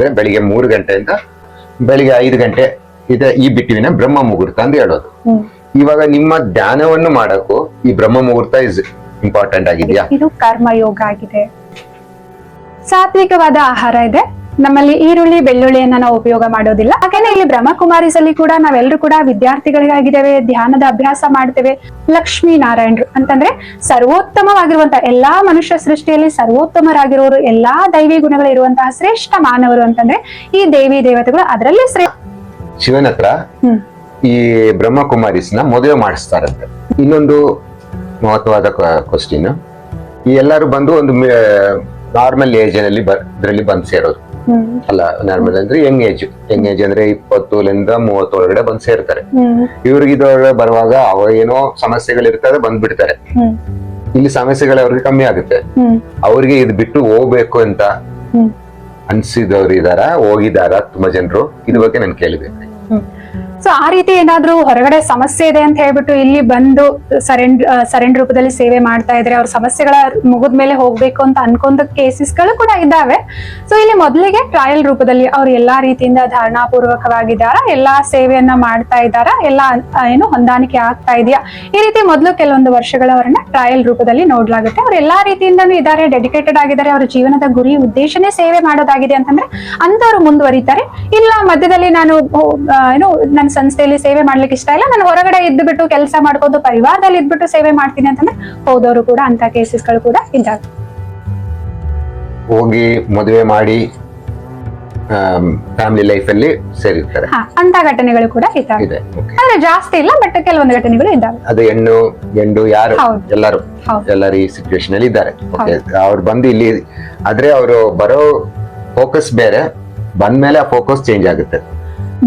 ಅಂದ್ರೆ ಬೆಳಿಗ್ಗೆ ಮೂರು ಗಂಟೆಯಿಂದ ಬೆಳಿಗ್ಗೆ ಐದು ಗಂಟೆ ಇದೆ ಈ ಬಿಟ್ಟಿವಿನ ಬ್ರಹ್ಮ ಮುಹೂರ್ತ ಅಂತ ಹೇಳೋದು. ಇವಾಗ ನಿಮ್ಮ ಧ್ಯಾನವನ್ನು ಮಾಡಕ್ಕೂ ಈ ಬ್ರಹ್ಮ ಮುಹೂರ್ತ ಇಸ್ ಇಂಪಾರ್ಟೆಂಟ್ ಆಗಿದೆಯಾ? ಇದು ಕರ್ಮಯೋಗ ಆಗಿದೆ. ಸಾತ್ವಿಕವಾದ ಆಹಾರ ಇದೆ. ನಮ್ಮಲ್ಲಿ ಈರುಳ್ಳಿ ಬೆಳ್ಳುಳ್ಳಿಯನ್ನ ನಾವು ಉಪಯೋಗ ಮಾಡೋದಿಲ್ಲ. ಹಾಗೇನೆ ಇಲ್ಲಿ ಬ್ರಹ್ಮಕುಮಾರಿಸಲ್ಲಿ ಕೂಡ ನಾವೆಲ್ಲರೂ ಕೂಡ ವಿದ್ಯಾರ್ಥಿಗಳಿಗಾಗಿದ್ದೇವೆ ಧ್ಯಾನದ ಅಭ್ಯಾಸ ಮಾಡ್ತೇವೆ. ಲಕ್ಷ್ಮೀ ನಾರಾಯಣರು ಅಂತಂದ್ರೆ ಸರ್ವೋತ್ತಮವಾಗಿರುವಂತಹ ಎಲ್ಲಾ ಮನುಷ್ಯ ಸೃಷ್ಟಿಯಲ್ಲಿ ಸರ್ವೋತ್ತಮರಾಗಿರೋರು ಎಲ್ಲಾ ದೈವಿ ಗುಣಗಳು ಇರುವಂತಹ ಶ್ರೇಷ್ಠ ಮಾನವರು ಅಂತಂದ್ರೆ ಈ ದೇವಿ ದೇವತೆಗಳು ಅದರಲ್ಲಿ ಶ್ರೇ ಶಿವನ ಹತ್ರ ಹ್ಮ್. ಈ ಬ್ರಹ್ಮಕುಮಾರಿಸ್ನ ಮದುವೆ ಮಾಡಿಸ್ತಾರಂತೆ. ಇನ್ನೊಂದು ಮಹತ್ವವಾದ ಕ್ವಶನ್ ಈ ಎಲ್ಲರೂ ಬಂದು ಒಂದು ನಾರ್ಮಲ್ ಏಜ್ನಲ್ಲಿ ಇದರಲ್ಲಿ ಬಂದು ಸೇರೋದು. ಅಲ್ಲ ನಾರ್ಮಲ್ ಅಂದ್ರೆ ಯಂಗ್ ಏಜ್ ಯಂಗ್ ಏಜ್ ಅಂದ್ರೆ ಇಪ್ಪತ್ತರಿಂದ ಮೂವತ್ತೊಳಗಡೆ ಬಂದ್ ಸೇರ್ತಾರೆ. ಇವ್ರಿಗೆ ಇದೊಳಗೆ ಬರುವಾಗ ಅವ್ರ ಏನೋ ಸಮಸ್ಯೆಗಳಿರ್ತದೆ ಬಂದ್ಬಿಡ್ತಾರೆ. ಇಲ್ಲಿ ಸಮಸ್ಯೆಗಳು ಅವ್ರಿಗೆ ಕಮ್ಮಿ ಆಗುತ್ತೆ. ಅವ್ರಿಗೆ ಇದು ಬಿಟ್ಟು ಹೋಗ್ಬೇಕು ಅಂತ ಅನ್ಸಿದವ್ರು ಇದಾರ? ಹೋಗಿದಾರ? ತುಂಬಾ ಜನರು. ಇದ್ರ ಬಗ್ಗೆ ನಾನು ಕೇಳಿದೆ. ಸೊ ಆ ರೀತಿ ಏನಾದ್ರೂ ಹೊರಗಡೆ ಸಮಸ್ಯೆ ಇದೆ ಅಂತ ಹೇಳ್ಬಿಟ್ಟು ಇಲ್ಲಿ ಬಂದು ಸರೆಂಡ್ ಸರೆಂಡ್ ರೂಪದಲ್ಲಿ ಸೇವೆ ಮಾಡ್ತಾ ಇದ್ರೆ ಅವ್ರ ಸಮಸ್ಯೆಗಳ ಮುಗಿದ ಮೇಲೆ ಹೋಗ್ಬೇಕು ಅಂತ ಅನ್ಕೊಂಡ ಕೇಸಸ್ಗಳು ಕೂಡ ಇದ್ದಾವೆ. ಸೊ ಇಲ್ಲಿ ಮೊದಲಿಗೆ ಟ್ರಯಲ್ ರೂಪದಲ್ಲಿ ಅವ್ರು ಎಲ್ಲಾ ರೀತಿಯಿಂದ ಧಾರಣಾಪೂರ್ವಕವಾಗಿದ್ದಾರ? ಎಲ್ಲಾ ಸೇವೆಯನ್ನ ಮಾಡ್ತಾ ಇದ್ದಾರ? ಎಲ್ಲಾ ಏನು ಹೊಂದಾಣಿಕೆ ಆಗ್ತಾ ಇದೆಯಾ? ಈ ರೀತಿ ಮೊದಲು ಕೆಲವೊಂದು ವರ್ಷಗಳವರನ್ನ ಟ್ರಯಲ್ ರೂಪದಲ್ಲಿ ನೋಡ್ಲಾಗುತ್ತೆ. ಅವ್ರು ಎಲ್ಲಾ ರೀತಿಯಿಂದನೂ ಇದ್ದಾರೆ ಡೆಡಿಕೇಟೆಡ್ ಆಗಿದ್ದಾರೆ. ಅವ್ರ ಜೀವನದ ಗುರಿ ಉದ್ದೇಶನೇ ಸೇವೆ ಮಾಡೋದಾಗಿದೆ ಅಂತಂದ್ರೆ ಅಂತವ್ರು ಮುಂದುವರಿತಾರೆ. ಇಲ್ಲ, ಮಧ್ಯದಲ್ಲಿ ನಾನು ಏನು ನನ್ನ ಸಂಸ್ಥೆಯಲ್ಲಿ ಸೇವೆ ಮಾಡ್ಲಿಕ್ಕೆ ಇಷ್ಟ ಇಲ್ಲ. ನಾನು ಹೊರಗಡೆ ಇದ್ದು ಬಿಟ್ಟು ಕೆಲಸ ಮಾಡ್ಕೊಂಡು ಪರಿವಾರದಲ್ಲಿ ಇದ್ಬಿಟ್ಟು ಸೇವೆ ಮಾಡ್ತೀನಿ ಅಂತಂದ್ರೆ ಹೋದವರು ಕೂಡ ಅಂತ ಕೇಸಸ್ಗಳು ಕೂಡ ಇದ್ದಾವೆ. ಹೋಗಿ ಮದುವೆ ಮಾಡಿ ಫ್ಯಾಮಿಲಿ ಲೈಫ್ ಅಲ್ಲಿ ಸೇರಿರ್ತಾರೆ. ಅಂತ ಘಟನೆಗಳು ಕೂಡ ಇದ್ದಾವೆ. ಆದ್ರೆ ಜಾಸ್ತಿ ಇಲ್ಲ ಬಟ್ ಕೆಲವೊಂದು ಘಟನೆಗಳು ಇದ್ದಾವೆ. ಅದು ಹೆಣ್ಣು ಗಂಡು ಯಾರು. ಎಲ್ಲರೂ. ಎಲ್ಲರೂ ಈ ಸಿಚುವೇಶನ್ ಅಲ್ಲಿ ಇದ್ದಾರೆ. ಅವ್ರು ಬಂದು ಇಲ್ಲಿ ಆದ್ರೆ ಅವರು ಬರೋ ಫೋಕಸ್ ಬೇರೆ ಬಂದ್ಮೇಲೆ ಆ ಫೋಕಸ್ ಚೇಂಜ್ ಆಗುತ್ತೆ.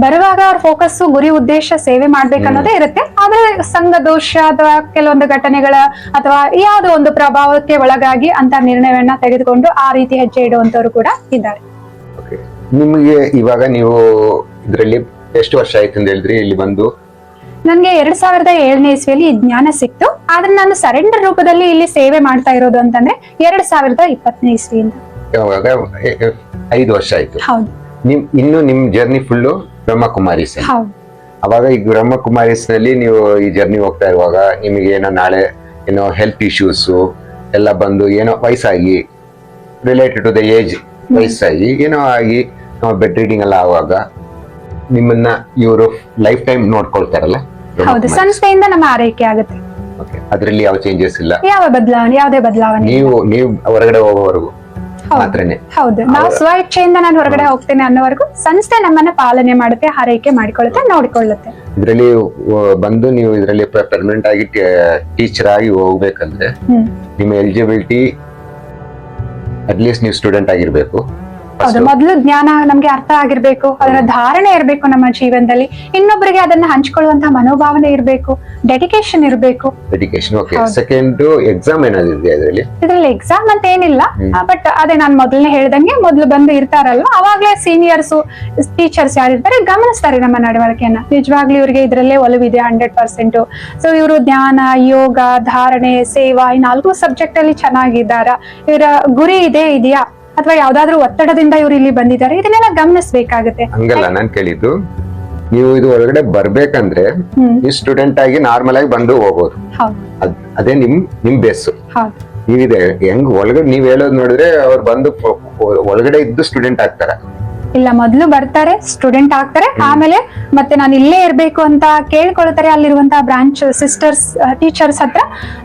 ಬರುವಾಗ ಅವ್ರ ಫೋಕಸ್ ಗುರಿ ಉದ್ದೇಶ ಸೇವೆ ಮಾಡ್ಬೇಕನ್ನೋದೇ ಇರುತ್ತೆ. ಆದ್ರೆ ಸಂಘ ದೋಷ ಅಥವಾ ಕೆಲವೊಂದು ಘಟನೆಗಳ ಅಥವಾ ಯಾವುದೋ ಒಂದು ಪ್ರಭಾವಕ್ಕೆ ಒಳಗಾಗಿ ಅಂತ ನಿರ್ಣಯವನ್ನ ತೆಗೆದುಕೊಂಡು ಆ ರೀತಿ ಹೆಜ್ಜೆ ಇಡುವಂತವ್ರು ಕೂಡ ಇದ್ದಾರೆ. ನಿಮಗೆ ಇವಾಗ ನೀವು ಇದರಲ್ಲಿ ಎಷ್ಟು ವರ್ಷ ಆಯ್ತು ಅಂತ ಹೇಳಿದ್ರಿ? ಇಲ್ಲಿ ಬಂದು? ನನ್ಗೆ ಎರಡ್ ಸಾವಿರದ ಏಳನೇ ಇಸ್ವಿಯಲ್ಲಿ ಜ್ಞಾನ ಸಿಕ್ತು. ಆದ್ರೆ ನಾನು ಸರೆಂಡರ್ ರೂಪದಲ್ಲಿ ಇಲ್ಲಿ ಸೇವೆ ಮಾಡ್ತಾ ಇರೋದು ಅಂತಂದ್ರೆ ಎರಡ್ ಸಾವಿರದ ಇಪ್ಪತ್ತನೇ ಇಸ್ವಿಯಿಂದ. ಐದು ವರ್ಷ ಆಯ್ತು. ಹೌದು. ನಿಮ್ ಇನ್ನು ನಿಮ್ ಜರ್ನಿ ಫುಲ್ಲು ಬ್ರಹ್ಮಕುಮಾರಿಸ್ ಅವಾಗ ಈ ಬ್ರಹ್ಮಕುಮಾರಿಸ್ನಲ್ಲಿ ನೀವು ಈ ಜರ್ನಿ ಹೋಗ್ತಾ ಇರುವಾಗ ನಿಮಗೆ ಏನೋ ನಾಳೆ ಏನೋ ಹೆಲ್ತ್ ಇಶ್ಯೂಸ್ ಎಲ್ಲ ಬಂದು ಏನೋ ವಯಸ್ಸಾಗಿ ರಿಲೇಟೆಡ್ ಟು ದ ಏಜ್ ವಯಸ್ಸಾಗಿ ಏನೋ ಆಗಿ ಬೆಡ್ ರೀಡಿಂಗ್ ಎಲ್ಲ ಆಗುವಾಗ ನಿಮ್ಮನ್ನ ಇವರು ಲೈಫ್ ಟೈಮ್ ನೋಡ್ಕೊಳ್ತಾರಲ್ಲ ಹೌದು ಸಂಸ್ಥೆಯಿಂದ ನಮ್ಮ ಆರೈಕೆ ಆಗುತ್ತೆ. ಅದರಲ್ಲಿ ಯಾವ ಚೇಂಜಸ್ ಇಲ್ಲ. ಯಾವ ಬದಲಾವಣೆ ಯಾವುದೇ ಬದಲಾವಣೆ ನೀವು ನೀವು ಹೊರಗಡೆ ಹೋಗೋವರೆಗೂ. ಮಾತ್ರನೇ. ಹೌದು. ನಾವು ಸ್ವ ಇಚ್ಛೆಯಿಂದ ನಾನು ಹೊರಗಡೆ ಹೋಗ್ತೇನೆ ಅನ್ನೋವರೆಗೂ ಸಂಸ್ಥೆ ನಮ್ಮನ್ನ ಪಾಲನೆ ಮಾಡುತ್ತೆ ಆರೈಕೆ ಮಾಡಿಕೊಳ್ಳುತ್ತೆ ನೋಡಿಕೊಳ್ಳುತ್ತೆ. ಇದರಲ್ಲಿ ಬಂದು ನೀವು ಇದರಲ್ಲಿ ಪರ್ಮನೆಂಟ್ ಆಗಿ ಟೀಚರ್ ಆಗಿ ಹೋಗ್ಬೇಕಂದ್ರೆ ನಿಮ್ಮ ಎಲಿಜಿಬಿಲಿಟಿ ಅಟ್ಲೀಸ್ಟ್ ನೀವು ಸ್ಟೂಡೆಂಟ್ ಆಗಿರ್ಬೇಕು. ಹೌದು ಮೊದಲು ಜ್ಞಾನ ನಮ್ಗೆ ಅರ್ಥ ಆಗಿರ್ಬೇಕು ಅದರ ಧಾರಣೆ ಇರಬೇಕು ನಮ್ಮ ಜೀವನದಲ್ಲಿ. ಇನ್ನೊಬ್ಬರಿಗೆ ಅದನ್ನ ಹಂಚ್ಕೊಳ್ಳುವಂತಹ ಮನೋಭಾವನೆ ಇರಬೇಕು ಡೆಡಿಕೇಶನ್ ಇರಬೇಕು. ಡೆಡಿಕೇಶನ್ ಓಕೆ ಸೆಕೆಂಡ್ ಎಕ್ಸಾಮ್ ಏನಾದ್ರು ಇದೆಯಾ ಇದರಲ್ಲಿ? ಇದ್ರಲ್ಲಿ ಎಕ್ಸಾಮ್ ಅಂತ ಏನಿಲ್ಲ ಬಟ್ ಅದೇ ನಾನು ಮೊದಲನೇ ಹೇಳ್ದಂಗೆ ಮೊದಲು ಬಂದು ಇರ್ತಾರಲ್ವ ಅವಾಗ್ಲೇ ಸೀನಿಯರ್ಸ್ ಟೀಚರ್ಸ್ ಯಾರಿರ್ತಾರೆ ಗಮನಿಸ್ತಾರೆ ನಮ್ಮ ನಡವಳಿಕೆಯನ್ನ. ನಿಜವಾಗ್ಲೂ ಇವರಿಗೆ ಇದ್ರಲ್ಲೇ ಒಲವಿದೆ ಹಂಡ್ರೆಡ್ ಪರ್ಸೆಂಟ್ ಸೊ ಇವರು ಧ್ಯಾನ ಯೋಗ ಧಾರಣೆ ಸೇವಾ ಈ ನಾಲ್ಕು ಸಬ್ಜೆಕ್ಟ್ ಅಲ್ಲಿ ಚೆನ್ನಾಗಿದ್ದಾರ? ಇವರ ಗುರಿ ಇದೇ ಇದೆಯಾ? ಅಥವಾ ಯಾವ್ದಾದ್ರು ಒತ್ತಡದಿಂದ ಇವ್ರು ಇಲ್ಲಿ ಬಂದಿದ್ದಾರೆ ಇದನ್ನೆಲ್ಲ ಗಮನಿಸಬೇಕಾಗುತ್ತೆ. ಹಂಗಲ್ಲ ನಾನ್ ಕೇಳಿದ್ದು ನೀವು ಇದು ಒಳಗಡೆ ಬರ್ಬೇಕಂದ್ರೆ ನೀವು ಸ್ಟೂಡೆಂಟ್ ಆಗಿ ನಾರ್ಮಲ್ ಆಗಿ ಬಂದು ಹೋಗೋದು. ಅದೇ ನಿಮ್ ನಿಮ್ ಬೇಸ್. ನೀವಿದೆ ಹೆಂಗ್ ಒಳಗಡೆ ನೀವ್ ಹೇಳೋದ್ ನೋಡಿದ್ರೆ ಅವ್ರು ಬಂದು ಒಳಗಡೆ ಇದ್ದು ಸ್ಟೂಡೆಂಟ್ ಆಗ್ತಾರ. ಇಲ್ಲ ಮೊದಲು ಬರ್ತಾರೆ ಸ್ಟೂಡೆಂಟ್ ಆಗ್ತಾರೆ ಆಮೇಲೆ ಮತ್ತೆ ನಾನು ಇಲ್ಲೇ ಇರ್ಬೇಕು ಅಂತ ಕೇಳ್ಕೊಳ್ತಾರೆ ಅಲ್ಲಿರುವಂತಹ ಬ್ರಾಂಚ್ ಸಿಸ್ಟರ್ಸ್ ಟೀಚರ್ಸ್ ಹತ್ರ.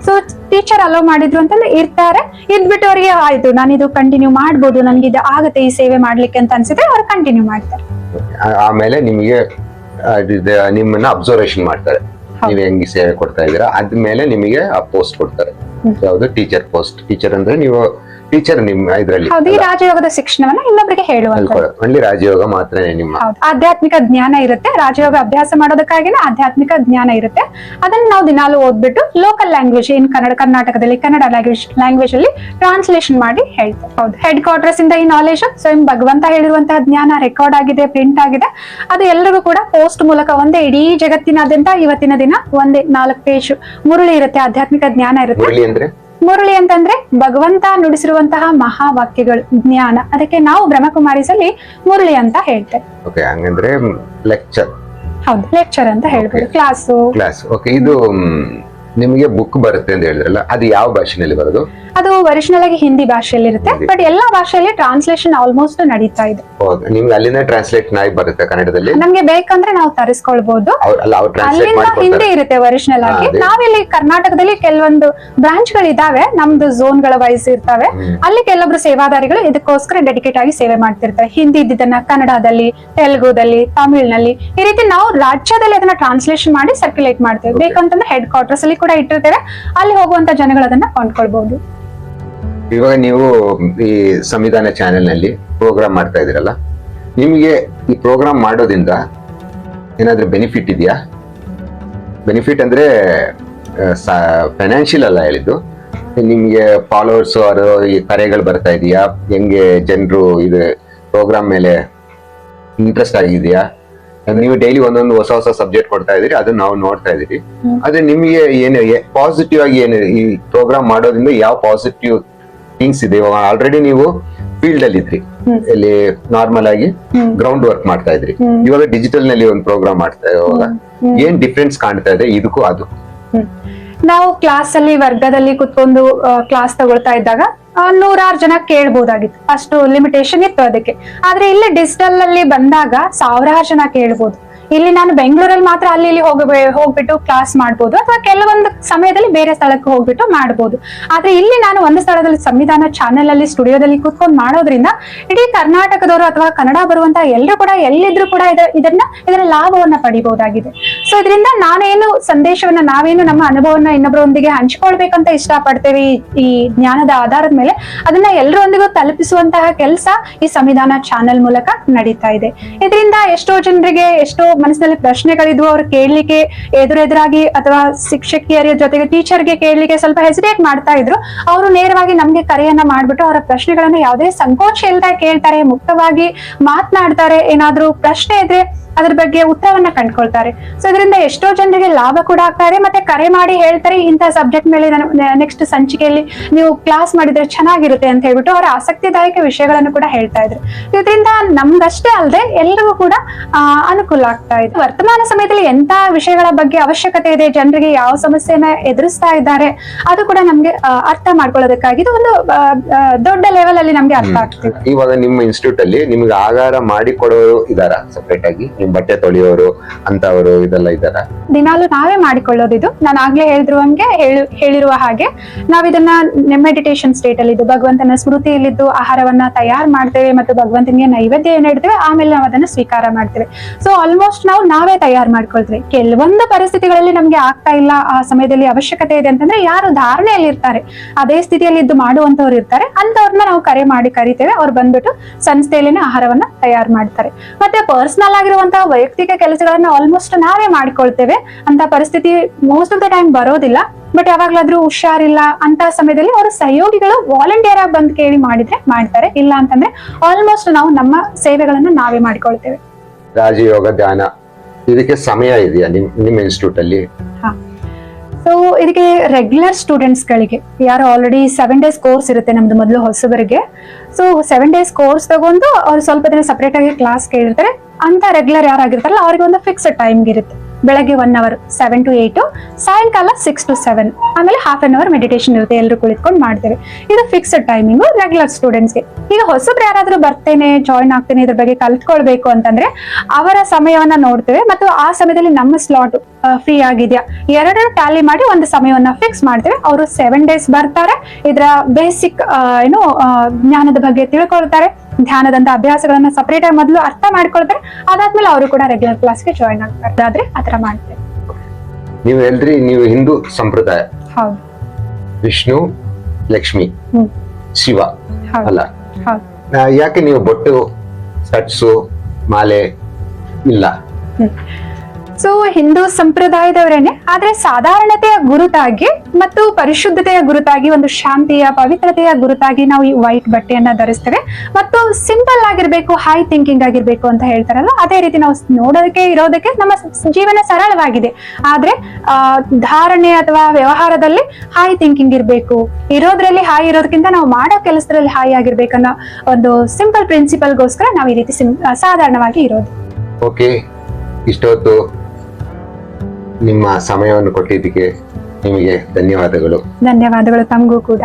ಸೊ ಟೀಚರ್ ಅಲೋ ಮಾಡಿದ್ರು ಅಂತಂದ್ರೆ ಇರ್ತಾರೆ. ಇದ್ಬಿಟ್ಟು ಅವರಿಗೆ ಆಯ್ತು ನಾನು ಇದು ಕಂಟಿನ್ಯೂ ಮಾಡ್ಬೋದು ನನ್ಗೆ ಇದು ಆಗುತ್ತೆ ಈ ಸೇವೆ ಮಾಡ್ಲಿಕ್ಕೆ ಅಂತ ಅನ್ಸಿದ್ರೆ ಅವ್ರು ಕಂಟಿನ್ಯೂ ಮಾಡ್ತಾರೆ. ಆಮೇಲೆ ನಿಮಗೆ ನಿಮ್ಮನ್ನ ಅಬ್ಸರ್ವೇಷನ್ ಮಾಡ್ತಾರೆ. ನೀವು ಹೆಂಗ್ ಸೇವೆ ಕೊಡ್ತಾ ಇದ್ದೀರಾ ಅದ್ಮೇಲೆ ನಿಮಗೆ ಆ ಪೋಸ್ಟ್ ಕೊಡ್ತಾರೆ. ಯಾವ್ದು ಟೀಚರ್ ಪೋಸ್ಟ್ ಟೀಚರ್ ಅಂದ್ರೆ ನೀವು ಟೀಚರ್ ನಿಮ್ಮ ಇದರಲ್ಲಿ ಹೌದು ಈ ರಾಜಯೋಗದ ಶಿಕ್ಷಣವನ್ನ ಇನ್ನೊಬ್ಬರಿಗೆ ಹೇಳುವಂತ ಅಲ್ಲಿ ರಾಜಯೋಗ ಮಾತ್ರ ನಿಮ್ಮ. ಆಧ್ಯಾತ್ಮಿಕ ಜ್ಞಾನ ಇರುತ್ತೆ. ರಾಜಯೋಗ ಅಭ್ಯಾಸ ಮಾಡೋದಕ್ಕಾಗಿನೇ ಆಧ್ಯಾತ್ಮಿಕ ಜ್ಞಾನ ಇರುತ್ತೆ. ಅದನ್ನ ನಾವು ದಿನಾಲು ಓದ್ಬಿಟ್ಟು ಲೋಕಲ್ ಲ್ಯಾಂಗ್ವೇಜ್ ಇನ್ ಕನ್ನಡ ಕರ್ನಾಟಕದಲ್ಲಿ ಕನ್ನಡ ಲ್ಯಾಂಗ್ವೇಜ್ ಲ್ಯಾಂಗ್ವೇಜ್ ಅಲ್ಲಿ ಟ್ರಾನ್ಸ್ಲೇಷನ್ ಮಾಡಿ ಹೇಳ್ತಾರೆ ಹೌದು ಹೆಡ್ ಕ್ವಾರ್ಟರ್ಸ್ ಇಂದ ಈ ನಾಲೆಜ್ ಸ್ವಯಂ ಭಗವಂತ ಹೇಳಿರುವಂತಹ ಜ್ಞಾನ ರೆಕಾರ್ಡ್ ಆಗಿದೆ ಪ್ರಿಂಟ್ ಆಗಿದೆ. ಅದು ಎಲ್ಲರಿಗೂ ಕೂಡ ಪೋಸ್ಟ್ ಮೂಲಕ ಒಂದೇ ಇಡೀ ಜಗತ್ತಿನಾದ್ಯಂತ ಇವತ್ತಿನ ದಿನ ಒಂದೇ ನಾಲ್ಕು ಪೇಜ್ ಮುರುಳಿ ಇರುತ್ತೆ ಆಧ್ಯಾತ್ಮಿಕ ಜ್ಞಾನ ಇರುತ್ತೆ. ಮುರಳಿ ಅಂತಂದ್ರೆ ಭಗವಂತ ನುಡಿಸಿರುವಂತಹ ಮಹಾವಾಕ್ಯಗಳು ಜ್ಞಾನ. ಅದಕ್ಕೆ ನಾವು ಬ್ರಹ್ಮಕುಮಾರಿಸಲ್ಲಿ ಮುರಳಿ ಅಂತ ಹೇಳ್ತೇವೆ. ಓಕೆ ಹಂಗಂದ್ರೆ ಲೆಕ್ಚರ್ ಹೌದು ಲೆಕ್ಚರ್ ಅಂತ ಹೇಳ್ಬೋದು. ಕ್ಲಾಸು ಕ್ಲಾಸ್ ಓಕೆ ಇದು ನಿಮಗೆ ಬುಕ್ ಬರುತ್ತೆ ಅಂತ ಹೇಳಿದ್ರಲ್ಲ ಅದು ಯಾವ ಭಾಷೆನಲ್ಲಿ ಬರೋದು? ಅದು ಒರಿಜಿನಲ್ ಆಗಿ ಹಿಂದಿ ಭಾಷೆಯಲ್ಲಿ ಇರುತ್ತೆ ಬಟ್ ಎಲ್ಲಾ ಭಾಷೆಯಲ್ಲಿ ಟ್ರಾನ್ಸ್ಲೇಷನ್ ಆಲ್ಮೋಸ್ಟ್ ನಡೀತಾ ಇದೆ. ನಿಮ್ಗೆ ಅಲ್ಲಿಂದ ಟ್ರಾನ್ಸ್ಲೇಟ್ ಆಗಿ ಬರುತ್ತೆ ಕನ್ನಡದಲ್ಲಿ? ನಮ್ಗೆ ಬೇಕಂದ್ರೆ ನಾವು ತರಿಸ್ಕೊಳ್ಬಹುದು ಅಲ್ಲಿಂದ ಹಿಂದಿ ಇರುತ್ತೆ ಒರಿಜಿನಲ್ ಆಗಿ. ನಾವಿಲ್ಲಿ ಕರ್ನಾಟಕದಲ್ಲಿ ಕೆಲವೊಂದು ಬ್ರಾಂಚ್ ಗಳಿದಾವೆ ನಮ್ದು ಝೋನ್ಗಳ ವೈಸ್ ಇರ್ತವೆ. ಅಲ್ಲಿ ಕೆಲವೊಬ್ರು ಸೇವಾದಾರಿಗಳು ಇದಕ್ಕೋಸ್ಕರ ಡೆಡಿಕೇಟ್ ಆಗಿ ಸೇವೆ ಮಾಡ್ತಿರ್ತಾರೆ. ಹಿಂದಿ ಇದ್ದಿದ್ದನ್ನ ಕನ್ನಡದಲ್ಲಿ ತೆಲುಗುದಲ್ಲಿ ತಮಿಳ್ನಲ್ಲಿ ಈ ರೀತಿ ನಾವು ರಾಜ್ಯದಲ್ಲಿ ಅದನ್ನ ಟ್ರಾನ್ಸ್ಲೇಷನ್ ಮಾಡಿ ಸರ್ಕ್ಯುಲೇಟ್ ಮಾಡ್ತೇವೆ. ಬೇಕಂತಂದ್ರೆ ಹೆಡ್ ಕ್ವಾರ್ಟರ್ಸ್ ಅಲ್ಲಿ ಕೂಡ ಇಟ್ಟಿರ್ತೇವೆ. ಅಲ್ಲಿ ಹೋಗುವಂತ ಜನಗಳು ಅದನ್ನ ಕೊಂಡ್ಕೊಳ್ಬಹುದು ಇವಾಗ ನೀವು ಈ ಸಂವಿಧಾನ ಚಾನೆಲ್ನಲ್ಲಿ ಪ್ರೋಗ್ರಾಮ್ ಮಾಡ್ತಾ ಇದ್ದೀರಲ್ಲ ನಿಮಗೆ ಈ ಪ್ರೋಗ್ರಾಮ್ ಮಾಡೋದ್ರಿಂದ ಏನಾದ್ರೂ ಬೆನಿಫಿಟ್ ಇದೆಯಾ? ಬೆನಿಫಿಟ್ ಅಂದ್ರೆ ಫೈನಾನ್ಷಿಯಲ್ ಅಲ್ಲ ಹೇಳಿದ್ದು. ನಿಮಗೆ ಫಾಲೋವರ್ಸ್ ಅವರು ಈ ಕರೆಗಳು ಬರ್ತಾ ಇದೆಯಾ? ಹೆಂಗೆ ಜನರು ಇದು ಪ್ರೋಗ್ರಾಮ್ ಮೇಲೆ ಇಂಟ್ರೆಸ್ಟ್ ಆಗಿದೆಯಾ? ಅಂದ್ರೆ ನೀವು ಡೈಲಿ ಒಂದೊಂದು ಹೊಸ ಹೊಸ ಸಬ್ಜೆಕ್ಟ್ ಕೊಡ್ತಾ ಇದೀರಿ ಅದನ್ನ ನಾವು ನೋಡ್ತಾ ಇದೀರಿ ಆದ್ರೆ ನಿಮಗೆ ಏನು ಪಾಸಿಟಿವ್ ಆಗಿ ಏನು ಈ ಪ್ರೋಗ್ರಾಮ್ ಮಾಡೋದ್ರಿಂದ ಯಾವ ಪಾಸಿಟಿವ್ ಥಿಂಗ್ಸ್ ಇದೆ. ಇವಾಗ ಆಲ್ರೆಡಿ ನೀವು ಫೀಲ್ಡ್ ಅಲ್ಲಿ ಇದ್ರಿ. ಇಲ್ಲಿ ನಾರ್ಮಲ್ ಆಗಿ ಗ್ರೌಂಡ್ ವರ್ಕ್ ಮಾಡ್ತಾ ಇದ್ರಿ. ಇವಾಗ ಡಿಜಿಟಲ್ನಲ್ಲಿ ಒಂದು ಪ್ರೋಗ್ರಾಮ್ ಮಾಡ್ತಾ ಇವಾಗ ಏನ್ ಡಿಫ್ರೆನ್ಸ್ ಕಾಣ್ತಾ ಇದೆ? ಇದಕ್ಕೂ ಅದು. ನಾವು ಕ್ಲಾಸ್ ಅಲ್ಲಿ ವರ್ಗದಲ್ಲಿ ಕುತ್ಕೊಂಡು ಕ್ಲಾಸ್ ತಗೊಳ್ತಾ ಇದ್ದಾಗ ನೂರಾರು ಜನ ಕೇಳ್ಬೋದಾಗಿತ್ತು. ಅಷ್ಟು ಲಿಮಿಟೇಷನ್ ಇತ್ತು ಅದಕ್ಕೆ. ಆದ್ರೆ ಇಲ್ಲಿ ಡಿಜಿಟಲ್ ಅಲ್ಲಿ ಬಂದಾಗ ಸಾವಿರಾರು ಜನ ಕೇಳ್ಬೋದು. ಇಲ್ಲಿ ನಾನು ಬೆಂಗಳೂರಲ್ಲಿ ಮಾತ್ರ ಅಲ್ಲಿ ಇಲ್ಲಿ ಹೋಗಿ ಹೋಗ್ಬಿಟ್ಟು ಕ್ಲಾಸ್ ಮಾಡ್ಬೋದು ಅಥವಾ ಕೆಲವೊಂದು ಸಮಯದಲ್ಲಿ ಬೇರೆ ಸ್ಥಳಕ್ಕೆ ಹೋಗ್ಬಿಟ್ಟು ಮಾಡ್ಬೋದು. ಆದ್ರೆ ಇಲ್ಲಿ ನಾನು ಒಂದು ಸ್ಥಳದಲ್ಲಿ ಸಂವಿಧಾನ ಚಾನೆಲ್ ಅಲ್ಲಿ ಸ್ಟುಡಿಯೋದಲ್ಲಿ ಕೂತ್ಕೊಂಡು ಮಾಡೋದ್ರಿಂದ ಇಡೀ ಕರ್ನಾಟಕದವರು ಅಥವಾ ಕನ್ನಡ ಬರುವಂತಹ ಎಲ್ಲರೂ ಕೂಡ ಎಲ್ಲಿದ್ರು ಕೂಡ ಇದ- ಇದನ್ನ, ಇದರ ಲಾಭವನ್ನ ಪಡಿಬಹುದಾಗಿದೆ. ಸೊ ಇದರಿಂದ ನಾನೇನು ಸಂದೇಶವನ್ನ, ನಾವೇನು ನಮ್ಮ ಅನುಭವವನ್ನ ಇನ್ನೊಬ್ಬರೊಂದಿಗೆ ಹಂಚಿಕೊಳ್ಬೇಕಂತ ಇಷ್ಟಪಡ್ತೇವೆ ಈ ಜ್ಞಾನದ ಆಧಾರದ ಮೇಲೆ, ಅದನ್ನ ಎಲ್ಲರೊಂದಿಗೂ ತಲುಪಿಸುವಂತಹ ಕೆಲಸ ಈ ಸಂವಿಧಾನ ಚಾನೆಲ್ ಮೂಲಕ ನಡೀತಾ ಇದೆ. ಇದರಿಂದ ಎಷ್ಟೋ ಜನರಿಗೆ, ಎಷ್ಟೋ ಮನಸ್ಸಿನಲ್ಲಿ ಪ್ರಶ್ನೆಗಳಿದ್ವು, ಅವ್ರು ಕೇಳಲಿಕ್ಕೆ ಎದುರೆದುರಾಗಿ ಅಥವಾ ಶಿಕ್ಷಕಿಯರ ಜೊತೆಗೆ ಟೀಚರ್ಗೆ ಕೇಳಲಿಕ್ಕೆ ಸ್ವಲ್ಪ ಹೆಸಿಟೇಟ್ ಮಾಡ್ತಾ ಇದ್ರು. ಅವರು ನೇರವಾಗಿ ನಮ್ಗೆ ಕರೆಯನ್ನ ಮಾಡ್ಬಿಟ್ಟು ಅವರ ಪ್ರಶ್ನೆಗಳನ್ನ ಯಾವುದೇ ಸಂಕೋಚ ಇಲ್ದ ಕೇಳ್ತಾರೆ, ಮುಕ್ತವಾಗಿ ಮಾತನಾಡ್ತಾರೆ. ಏನಾದ್ರೂ ಪ್ರಶ್ನೆ ಇದ್ರೆ ಅದ್ರ ಬಗ್ಗೆ ಉತ್ತರವನ್ನ ಕಂಡ್ಕೊಳ್ತಾರೆ. ಸೊ ಇದರಿಂದ ಎಷ್ಟೋ ಜನರಿಗೆ ಲಾಭ ಕೂಡ ಆಗ್ತಾರೆ ಇದೆ. ಮತ್ತೆ ಕರೆ ಮಾಡಿ ಹೇಳ್ತಾರೆ ಇಂಥ ಸಬ್ಜೆಕ್ಟ್ ಮೇಲೆ ನಾನು ನೆಕ್ಸ್ಟ್ ಸಂಚಿಕೆಯಲ್ಲಿ ನೀವು ಕ್ಲಾಸ್ ಮಾಡಿದ್ರೆ ಚೆನ್ನಾಗಿರುತ್ತೆ ಅಂತ ಹೇಳ್ಬಿಟ್ಟು ಅವರ ಆಸಕ್ತಿದಾಯಕ ವಿಷಯಗಳನ್ನು ಕೂಡ ಹೇಳ್ತಾ ಇದ್ರು. ಇದರಿಂದ ನಮ್ಗಷ್ಟೇ ಅಲ್ಲದೆ ಎಲ್ರಿಗೂ ಕೂಡ ಅನುಕೂಲ ಆಗ್ತಾ ಇದೆ. ವರ್ತಮಾನ ಸಮಯದಲ್ಲಿ ಎಂತ ವಿಷಯಗಳ ಬಗ್ಗೆ ಅವಶ್ಯಕತೆ ಇದೆ ಜನರಿಗೆ ಯಾವ ಸಮಸ್ಯೆನ ಎದುರಿಸ್ತಾ ಇದ್ದಾರೆ ಅದು ಕೂಡ ನಮ್ಗೆ ಅರ್ಥ ಮಾಡ್ಕೊಳ್ಳೋದಕ್ಕಾಗಿ ಇದು ಒಂದು ದೊಡ್ಡ ಲೆವೆಲ್ ಅಲ್ಲಿ ನಮ್ಗೆ ಅರ್ಥ ಆಗ್ತದೆ. ಇವಾಗ ನಿಮ್ಮ ಇನ್ಸ್ಟಿಟ್ಯೂಟ್ ಅಲ್ಲಿ ನಿಮ್ಗೆ ಆಗಾರ ಮಾಡಿ ಕೊಡೋರು ಇದಾರ ಸಪ್ರೇಟ್ ಆಗಿ? ಬಟ್ಟೆ ತೊಳೆಯೋರು, ಅಂತವರು ಇದೆಲ್ಲ ಇದ್ದಾರೆ? ದಿನಾಲು ನಾವೇ ಮಾಡಿಕೊಳ್ಳೋದಿದು ನಾನು ಆಗ್ಲೇ ಹೇಳಿದ್ರು ಹಂಗೆ ಹೇಳಿರುವ ಹಾಗೆ ನಾವ್ ಇದನ್ನ ಮೆಡಿಟೇಷನ್ ಸ್ಟೇಟ್ ಅಲ್ಲಿ ಇದು. ಭಗವಂತನ ಸ್ಮೃತಿಯಲ್ಲಿದ್ದು ಆಹಾರವನ್ನ ತಯಾರು ಮಾಡ್ತೇವೆ ಮತ್ತು ಭಗವಂತನಿಗೆ ನೈವೇದ್ಯ ಏನ್ ಇಡ್ತೇವೆ ಆಮೇಲೆ ನಾವು ಅದನ್ನ ಸ್ವೀಕಾರ ಮಾಡ್ತೇವೆ. ಸೊ ಆಲ್ಮೋಸ್ಟ್ ನಾವು ನಾವೇ ತಯಾರು ಮಾಡ್ಕೊಳ್ತೇವೆ. ಕೆಲವೊಂದು ಪರಿಸ್ಥಿತಿಗಳಲ್ಲಿ ನಮ್ಗೆ ಆಗ್ತಾ ಇಲ್ಲ. ಆ ಸಮಯದಲ್ಲಿ ಅವಶ್ಯಕತೆ ಇದೆ ಅಂತಂದ್ರೆ ಯಾರು ಧಾರಣೆಯಲ್ಲಿ ಇರ್ತಾರೆ. ಅದೇ ಸ್ಥಿತಿಯಲ್ಲಿ ಇದ್ದು ಮಾಡುವಂತವ್ರು ಇರ್ತಾರೆ. ಅಂತವ್ರನ್ನ ನಾವು ಕರೆ ಮಾಡಿ ಕರಿತೇವೆ. ಅವ್ರು ಬಂದ್ಬಿಟ್ಟು ಸಂಸ್ಥೆಯಲ್ಲಿನ ಆಹಾರವನ್ನ ತಯಾರು ಮಾಡ್ತಾರೆ. ಮತ್ತೆ ಪರ್ಸನಲ್ ಆಗಿರುವಂತಹ ವೈಯಕ್ತಿಕ ಕೆಲಸಗಳನ್ನ ಆಲ್ಮೋಸ್ಟ್ ನಾವೇ ಮಾಡ್ಕೊಳ್ತೇವೆ. ಅಂತ ಪರಿಸ್ಥಿತಿ ಮೋಸ್ಟ್ ಆಫ್ ದ ಟೈಮ್ ಬರೋದಿಲ್ಲ. ಬಟ್ ಯಾವಾಗ್ಲಾದ್ರೂ ಹುಷಾರಿಲ್ಲ ಅಂತ ಸಮಯದಲ್ಲಿ ಅವರ ಸಹಯೋಗಿಗಳು ವಾಲಂಟಿಯರ್ ಆಗಿ ಬಂದು ಕೇಳಿ ಮಾಡಿದ್ರೆ ಮಾಡ್ತಾರೆ. ಇಲ್ಲ ಅಂತಂದ್ರೆ ಆಲ್ಮೋಸ್ಟ್ ನಾವು ನಮ್ಮ ಸೇವೆಗಳನ್ನ ನಾವೇ ಮಾಡಿಕೊಳ್ತೇವೆ. ರಾಜಯೋಗ ಧ್ಯಾನ. ಇದಕ್ಕೆ ಸಮಯ ಇದೆಯಾ ನಿಮ್ ನಿಮ್ಮ ಇನ್ಸ್ಟಿಟ್ಯೂಟ್ ಅಲ್ಲಿ? ಸೊ ಇದಕ್ಕೆ ರೆಗ್ಯುಲರ್ ಸ್ಟೂಡೆಂಟ್ಸ್ ಗಳಿಗೆ ಯಾರು ಆಲ್ರೆಡಿ ಸೆವೆನ್ ಡೇಸ್ ಕೋರ್ಸ್ ಇರುತ್ತೆ ನಮ್ದು ಮೊದಲು ಹೊಸಬರಿಗೆ. ಸೊ ಸೆವೆನ್ ಡೇಸ್ ಕೋರ್ಸ್ ತಗೊಂಡು ಅವ್ರು ಸ್ವಲ್ಪ ದಿನ ಸಪರೇಟ್ ಆಗಿ ಕ್ಲಾಸ್ ಕೇಳಿರ್ತಾರೆ. ಅಂತ ರೆಗ್ಯುಲರ್ ಯಾರಾಗಿರ್ತಾರಲ್ಲ, ಅವ್ರಿಗೆ ಒಂದು ಫಿಕ್ಸ್ಡ್ ಟೈಮ್ ಇರುತ್ತೆ. ಬೆಳಗ್ಗೆ one hour seven to eight ಸಾಯಂಕಾಲ ಸಿಕ್ಸ್ ಟು ಸೆವೆನ್ ಆಮೇಲೆ ಹಾಫ್ ಅನ್ ಅವರ್ ಮೆಡಿಟೇಷನ್ ಇರುತ್ತೆ ಎಲ್ಲರೂ ಕುಳಿತ್ಕೊಂಡು ಮಾಡ್ತೇವೆ. ಇದು ಫಿಕ್ಸ್ಡ್ ಟೈಮಿಂಗು ರೆಗ್ಯುಲರ್ ಸ್ಟೂಡೆಂಟ್ಸ್ಗೆ ಈಗ ಹೊಸಬ್ರು ಯಾರಾದರೂ ಬರ್ತೇನೆ ಜಾಯಿನ್ ಆಗ್ತೇನೆ, ಇದ್ರ ಬಗ್ಗೆ ಕಲ್ತ್ಕೊಳ್ಬೇಕು ಅಂತಂದ್ರೆ ಅವರ ಸಮಯವನ್ನ ನೋಡ್ತೇವೆ ಮತ್ತು ಆ ಸಮಯದಲ್ಲಿ ನಮ್ಮ ಸ್ಲಾಟ್ ಫ್ರೀ ಆಗಿದೆಯಾ? ಎರಡು ಟ್ಯಾಲಿ ಮಾಡಿ ಒಂದು ಸಮಯವನ್ನ ಫಿಕ್ಸ್ ಮಾಡ್ತೇವೆ. ಅವರು ಸೆವೆನ್ ಡೇಸ್ ಬರ್ತಾರೆ. ಇದರ ಬೇಸಿಕ್ ಏನು ಜ್ಞಾನದ ಬಗ್ಗೆ ತಿಳ್ಕೊಳ್ತಾರೆ. ಧ್ಯಾನದಂತ ಅಭ್ಯಾಸಗಳನ್ನ ಸಪರೇಟ್ ಆಗಿ ಮೊದಲು ಅರ್ಥ ಮಾಡ್ಕೊಳ್ತಾರೆ. ಅದಾದ್ಮೇಲೆ ಅವರು ಕೂಡ ರೆಗ್ಯುಲರ್ ಕ್ಲಾಸ್ಗೆ ಜಾಯಿನ್ ಆಗ್ತಾರೆ. ಆದ್ರೆ ಆತರ ಮಾಡ್ತೇವೆ ನೀವು ಎಲ್ರಿ ನೀವು ಹಿಂದೂ ಸಂಪ್ರದಾಯ. ಹೌದು. ವಿಷ್ಣು ಲಕ್ಷ್ಮಿ ಶಿವ ಅಲ್ಲ? ಯಾಕೆ ನೀವು ಬೊಟ್ಟು ಸಟ್ಸು ಮಾಲೆ ಇಲ್ಲ? ಸೊ ಹಿಂದೂ ಸಂಪ್ರದಾಯದವರೇನೆ, ಆದ್ರೆ ಸಾಧಾರಣತೆಯ ಗುರುತಾಗಿ ಮತ್ತು ಪರಿಶುದ್ಧತೆಯ ಗುರುತಾಗಿ, ಒಂದು ಶಾಂತಿಯ, ಪವಿತ್ರತೆಯ ಗುರುತಾಗಿ ನಾವು ಈ ವೈಟ್ ಬಟ್ಟೆಯನ್ನ ಧರಿಸ್ತೇವೆ. ಮತ್ತು ಸಿಂಪಲ್ ಆಗಿರ್ಬೇಕು ಹೈ ಥಿಂಕಿಂಗ್ ಆಗಿರ್ಬೇಕು ಅಂತ ಹೇಳ್ತಾರಲ್ಲ, ಅದೇ ರೀತಿ ನಾವು ನೋಡೋದಕ್ಕೆ, ಇರೋದಕ್ಕೆ ನಮ್ಮ ಜೀವನ ಸರಳವಾಗಿದೆ. ಆದ್ರೆ ಧಾರಣೆ ಅಥವಾ ವ್ಯವಹಾರದಲ್ಲಿ ಹೈ ಥಿಂಕಿಂಗ್ ಇರಬೇಕು. ಇರೋದ್ರಲ್ಲಿ ಹೈ ಇರೋದಕ್ಕಿಂತ ನಾವು ಮಾಡೋ ಕೆಲಸದಲ್ಲಿ ಹೈ ಆಗಿರ್ಬೇಕನ್ನೋ ಒಂದು ಸಿಂಪಲ್ ಪ್ರಿನ್ಸಿಪಲ್ಗೋಸ್ಕರ ನಾವು ಈ ರೀತಿ ಸಾಧಾರಣವಾಗಿ ಇರೋದು. ಓಕೆ ಇಷ್ಟೊತ್ತು ನಿಮ್ಮ ಸಮಯವನ್ನು ಕೊಟ್ಟಿದ್ದಕ್ಕೆ ನಿಮಗೆ ಧನ್ಯವಾದಗಳು. ಧನ್ಯವಾದಗಳು ತಮಗೂ ಕೂಡ.